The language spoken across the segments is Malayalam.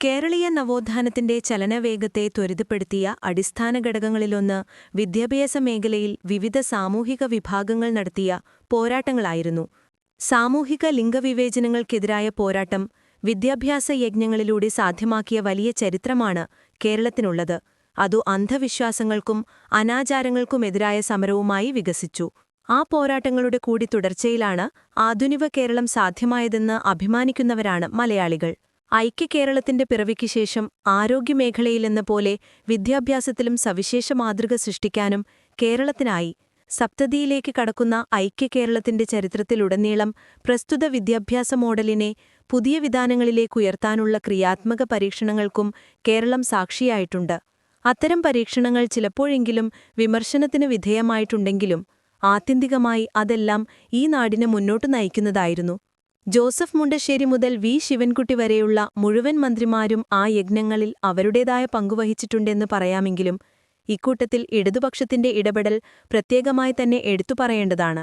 കേരളീയ നവോത്ഥാനത്തിന്റെ ചലനവേഗത്തെ ത്വരിതപ്പെടുത്തിയ അടിസ്ഥാന ഘടകങ്ങളിലൊന്ന് വിദ്യാഭ്യാസ മേഖലയിൽ വിവിധ സാമൂഹിക വിഭാഗങ്ങൾ നടത്തിയ പോരാട്ടങ്ങളായിരുന്നു. സാമൂഹിക ലിംഗവിവേചനങ്ങൾക്കെതിരായ പോരാട്ടം വിദ്യാഭ്യാസ യജ്ഞങ്ങളിലൂടെ സാധ്യമാക്കിയ വലിയ ചരിത്രമാണ് കേരളത്തിനുള്ളത്. അതു അന്ധവിശ്വാസങ്ങൾക്കും അനാചാരങ്ങൾക്കുമെതിരായ സമരവുമായി വികസിച്ചു. ആ പോരാട്ടങ്ങളുടെ കൂടി തുടർച്ചയിലാണ് ആധുനിക കേരളം സാധ്യമായതെന്ന് അഭിമാനിക്കുന്നവരാണ് മലയാളികൾ. ഐക്യകേരളത്തിന്റെ പിറവിക്ക് ശേഷം ആരോഗ്യമേഖലയിലെന്ന പോലെ വിദ്യാഭ്യാസത്തിലും സവിശേഷ മാതൃക സൃഷ്ടിക്കാനും കേരളത്തിനായി സപ്തതിയിലേക്ക് കടക്കുന്ന ഐക്യകേരളത്തിന്റെ ചരിത്രത്തിലുടനീളം പ്രസ്തുത വിദ്യാഭ്യാസ മോഡലിനെ പുതിയ വിധാനങ്ങളിലേക്കുയർത്താനുള്ള ക്രിയാത്മക പരീക്ഷണങ്ങൾക്കും കേരളം സാക്ഷിയായിട്ടുണ്ട്. അത്തരം പരീക്ഷണങ്ങൾ ചിലപ്പോഴെങ്കിലും വിമർശനത്തിന് വിധേയമായിട്ടുണ്ടെങ്കിലും ആത്യന്തികമായി അതെല്ലാം ഈ നാടിനെ മുന്നോട്ടു നയിക്കുന്നതായിരുന്നു. ജോസഫ് മുണ്ടശ്ശേരി മുതൽ വി. ശിവൻകുട്ടി വരെയുള്ള മുഴുവൻ മന്ത്രിമാരും ആ യജ്ഞങ്ങളിൽ അവരുടേതായ പങ്കുവഹിച്ചിട്ടുണ്ടെന്ന് പറയാമെങ്കിലും ഇക്കൂട്ടത്തിൽ ഇടതുപക്ഷത്തിന്റെ ഇടപെടൽ പ്രത്യേകമായി തന്നെ എടുത്തു പറയേണ്ടതാണ്.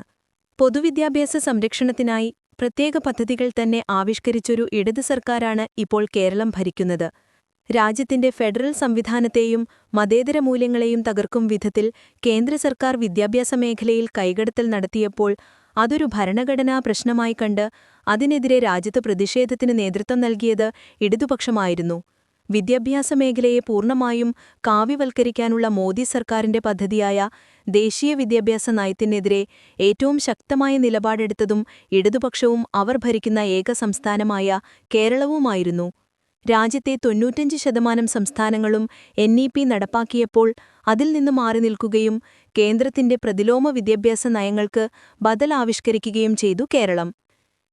പൊതുവിദ്യാഭ്യാസ സംരക്ഷണത്തിനായി പ്രത്യേക പദ്ധതികൾ തന്നെ ആവിഷ്കരിച്ചൊരു ഇടത് സർക്കാരാണ് ഇപ്പോൾ കേരളം ഭരിക്കുന്നത്. രാജ്യത്തിന്റെ ഫെഡറൽ സംവിധാനത്തെയും മതേതര മൂല്യങ്ങളെയും തകർക്കും വിധത്തിൽ കേന്ദ്ര സർക്കാർ വിദ്യാഭ്യാസ മേഖലയിൽ കൈകടത്തൽ നടത്തിയപ്പോൾ അതൊരു ഭരണഘടനാ പ്രശ്നമായി കണ്ട് അതിനെതിരെ രാജ്യത്ത് പ്രതിഷേധത്തിന് നേതൃത്വം നൽകിയത് ഇടതുപക്ഷമായിരുന്നു. വിദ്യാഭ്യാസ മേഖലയെ പൂർണമായും കാവ്യവൽക്കരിക്കാനുള്ള മോദി സർക്കാരിന്റെ പദ്ധതിയായ ദേശീയ വിദ്യാഭ്യാസ നയത്തിനെതിരെ ഏറ്റവും ശക്തമായ നിലപാടെടുത്തതും ഇടതുപക്ഷവും അവർ ഭരിക്കുന്ന ഏക സംസ്ഥാനമായ കേരളവുമായിരുന്നു. രാജ്യത്തെ തൊണ്ണൂറ്റഞ്ച് ശതമാനം സംസ്ഥാനങ്ങളും എൻ ഇ പി നടപ്പാക്കിയപ്പോൾ അതിൽ നിന്ന് മാറി നിൽക്കുകയും കേന്ദ്രത്തിന്റെ പ്രതിലോമ വിദ്യാഭ്യാസ നയങ്ങൾക്ക് ബദൽ ആവിഷ്കരിക്കുകയും ചെയ്തു കേരളം.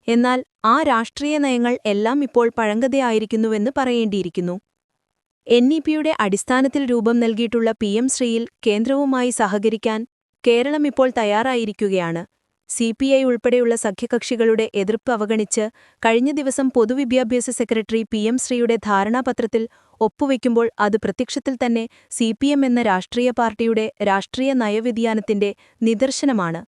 എന്നാൽ ആ രാഷ്ട്രീയ നയങ്ങൾ എല്ലാം ഇപ്പോൾ പഴങ്കതയായിരിക്കുന്നുവെന്ന് പറയേണ്ടിയിരിക്കുന്നു. എൻ ഇ പിയുടെ അടിസ്ഥാനത്തിൽ രൂപം നൽകിയിട്ടുള്ള പി എം ശ്രീയിൽ കേന്ദ്രവുമായി സഹകരിക്കാൻ കേരളം ഇപ്പോൾ തയ്യാറായിരിക്കുകയാണ്. സി പി ഐ ഉൾപ്പെടെയുള്ള സഖ്യകക്ഷികളുടെ എതിർപ്പ് അവഗണിച്ച് കഴിഞ്ഞ ദിവസം പൊതുവിദ്യാഭ്യാസ സെക്രട്ടറി പി എം ശ്രീയുടെ ധാരണാപത്രത്തിൽ ഒപ്പുവയ്ക്കുമ്പോൾ അത് പ്രത്യക്ഷത്തിൽ തന്നെ സി എന്ന രാഷ്ട്രീയ പാർട്ടിയുടെ രാഷ്ട്രീയ നയവ്യതിയാനത്തിന്റെ നിദർശനമാണ്.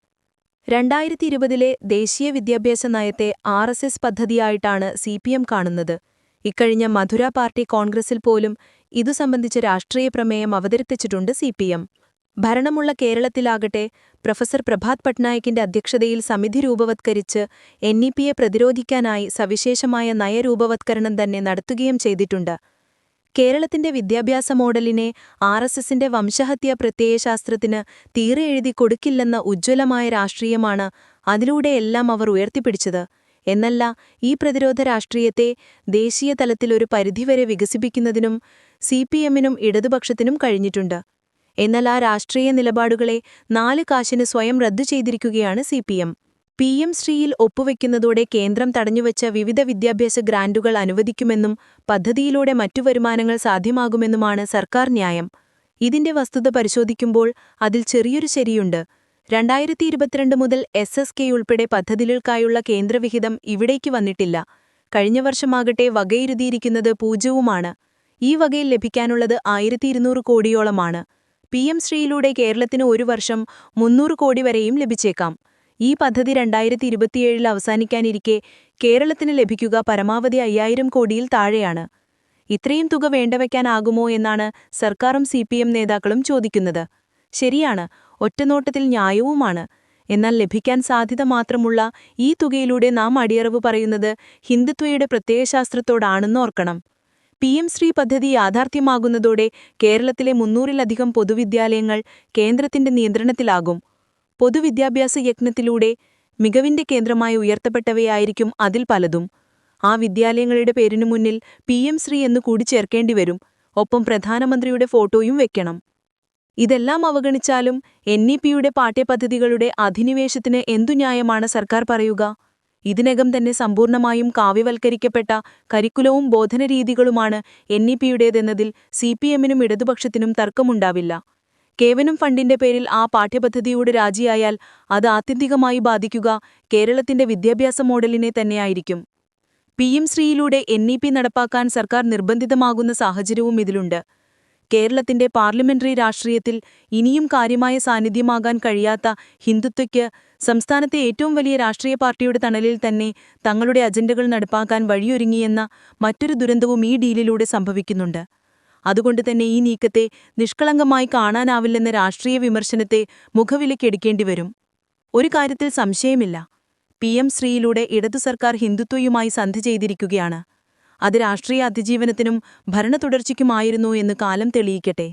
രണ്ടായിരത്തി ഇരുപതിലെ ദേശീയ വിദ്യാഭ്യാസ നയത്തെ ആർ എസ് എസ് പദ്ധതിയായിട്ടാണ് സി പി എം കാണുന്നത്. ഇക്കഴിഞ്ഞ മധുര പാർട്ടി കോൺഗ്രസിൽ പോലും ഇതു സംബന്ധിച്ച രാഷ്ട്രീയ പ്രമേയം അവതരിപ്പിച്ചിട്ടുണ്ട് സി ഭരണമുള്ള കേരളത്തിലാകട്ടെ പ്രൊഫസർ പ്രഭാത് പട്നായിക്കിന്റെ അധ്യക്ഷതയിൽ സമിതി രൂപവത്കരിച്ച് എൻ ഇ പിയെ പ്രതിരോധിക്കാനായി സവിശേഷമായ നയരൂപവത്കരണം തന്നെ നടത്തുകയും ചെയ്തിട്ടുണ്ട്. കേരളത്തിന്റെ വിദ്യാഭ്യാസ മോഡലിനെ ആർ എസ് എസിന്റെ വംശഹത്യാ പ്രത്യയശാസ്ത്രത്തിന് തീരെ എഴുതി കൊടുക്കില്ലെന്ന ഉജ്ജ്വലമായ രാഷ്ട്രീയമാണ് അതിലൂടെ എല്ലാം അവർ ഉയർത്തിപ്പിടിച്ചത്. എന്നല്ല ഈ പ്രതിരോധ രാഷ്ട്രീയത്തെ ദേശീയ തലത്തിൽ ഒരു പരിധിവരെ വികസിപ്പിക്കുന്നതിനും സി പി എമ്മിനും ഇടതുപക്ഷത്തിനും കഴിഞ്ഞിട്ടുണ്ട്. എന്നാൽ ആ രാഷ്ട്രീയ നിലപാടുകളെ നാല് കാശിന് സ്വയം റദ്ദു ചെയ്തിരിക്കുകയാണ് C P M. P M ശ്രീയിൽ ഒപ്പുവെക്കുന്നതോടെ കേന്ദ്രം തടഞ്ഞുവച്ച വിവിധ വിദ്യാഭ്യാസ ഗ്രാന്റുകൾ അനുവദിക്കുമെന്നും പദ്ധതിയിലൂടെ മറ്റു വരുമാനങ്ങൾ സാധ്യമാകുമെന്നുമാണ് സർക്കാർ ന്യായം. ഇതിന്റെ വസ്തുത പരിശോധിക്കുമ്പോൾ അതിൽ ചെറിയൊരു ശരിയുണ്ട്. രണ്ടായിരത്തി ഇരുപത്തിരണ്ട് മുതൽ എസ് എസ് കെ ഉൾപ്പെടെ പദ്ധതികൾക്കായുള്ള കേന്ദ്രവിഹിതം ഇവിടേക്ക് വന്നിട്ടില്ല. കഴിഞ്ഞ വർഷമാകട്ടെ വകയിരുതിയിരിക്കുന്നത് പൂജ്യവുമാണ്. ഈ വകയിൽ ലഭിക്കാനുള്ളത് ആയിരത്തി കോടിയോളമാണ്. പി എം ശ്രീയിലൂടെ കേരളത്തിന് ഒരു വർഷം മുന്നൂറ് കോടി വരെയും ലഭിച്ചേക്കാം. ഈ പദ്ധതി രണ്ടായിരത്തി ഇരുപത്തിയേഴിൽ അവസാനിക്കാനിരിക്കെ കേരളത്തിന് ലഭിക്കുക പരമാവധി അയ്യായിരം കോടിയിൽ താഴെയാണ്. ഇത്രയും തുക വേണ്ടവയ്ക്കാനാകുമോ എന്നാണ് സർക്കാരും സി നേതാക്കളും ചോദിക്കുന്നത്. ശരിയാണ് ഒറ്റനോട്ടത്തിൽ ന്യായവുമാണ്. എന്നാൽ ലഭിക്കാൻ സാധ്യത മാത്രമുള്ള ഈ തുകയിലൂടെ നാം അടിയറവ് പറയുന്നത് ഹിന്ദുത്വയുടെ പ്രത്യയശാസ്ത്രത്തോടാണെന്നോർക്കണം പി എം ശ്രീ പദ്ധതി യാഥാർത്ഥ്യമാകുന്നതോടെ കേരളത്തിലെ മുന്നൂറിലധികം പൊതുവിദ്യാലയങ്ങൾ കേന്ദ്രത്തിന്റെ നിയന്ത്രണത്തിലാകും. പൊതുവിദ്യാഭ്യാസ യജ്ഞത്തിലൂടെ മികവിന്റെ കേന്ദ്രമായി ഉയർത്തപ്പെട്ടവയായിരിക്കും അതിൽ പലതും. ആ വിദ്യാലയങ്ങളുടെ പേരിനു മുന്നിൽ പി എം ശ്രീ എന്നു കൂടി ചേർക്കേണ്ടി വരും ഒപ്പം പ്രധാനമന്ത്രിയുടെ ഫോട്ടോയും വെക്കണം. ഇതെല്ലാം അവഗണിച്ചാലും എൻ ഇ പിയുടെ പാഠ്യപദ്ധതികളുടെ അധിനിവേശത്തിന് എന്തു ന്യായമാണ് സർക്കാർ പറയുക? ഇതിനകം തന്നെ സമ്പൂർണമായും കാവ്യവൽക്കരിക്കപ്പെട്ട കരിക്കുലവും ബോധനരീതികളുമാണ് എൻ ഇ പിയുടേതെന്നതിൽ സി പി എമ്മിനും ഇടതുപക്ഷത്തിനും തർക്കമുണ്ടാവില്ല. കേവനും ഫണ്ടിന്റെ പേരിൽ ആ പാഠ്യപദ്ധതിയോട് രാജിയായാൽ അത് ആത്യന്തികമായി ബാധിക്കുക കേരളത്തിന്റെ വിദ്യാഭ്യാസ മോഡലിനെ തന്നെയായിരിക്കും. പി എം ശ്രീയിലൂടെ എൻ ഇ പി നടപ്പാക്കാൻ സർക്കാർ നിർബന്ധിതമാകുന്ന സാഹചര്യവും ഇതിലുണ്ട്. കേരളത്തിന്റെ പാർലമെന്ററി രാഷ്ട്രീയത്തിൽ ഇനിയും കാര്യമായ സാന്നിധ്യമാകാൻ കഴിയാത്ത ഹിന്ദുത്വയ്ക്ക് സംസ്ഥാനത്തെ ഏറ്റവും വലിയ രാഷ്ട്രീയ പാർട്ടിയുടെ തണലിൽ തന്നെ തങ്ങളുടെ അജണ്ടകൾ നടപ്പാക്കാൻ വഴിയൊരുങ്ങിയെന്ന മറ്റൊരു ദുരന്തവും ഈ ഡീലിലൂടെ സംഭവിക്കുന്നുണ്ട്. അതുകൊണ്ട് തന്നെ ഈ നീക്കത്തെ നിഷ്കളങ്കമായി കാണാനാവില്ലെന്ന രാഷ്ട്രീയ വിമർശനത്തെ മുഖവിലക്കെടുക്കേണ്ടി വരും. ഒരു കാര്യത്തിൽ സംശയമില്ല. പി എം ശ്രീയിലൂടെ ഇടതു സർക്കാർ ഹിന്ദുത്വയുമായി സന്ധി ചെയ്തിരിക്കുകയാണ്. അത് രാഷ്ട്രീയ അതിജീവനത്തിനും ഭരണ തുടർച്ചയ്ക്കുമായിരുന്നു എന്ന് കാലം തെളിയിക്കട്ടെ.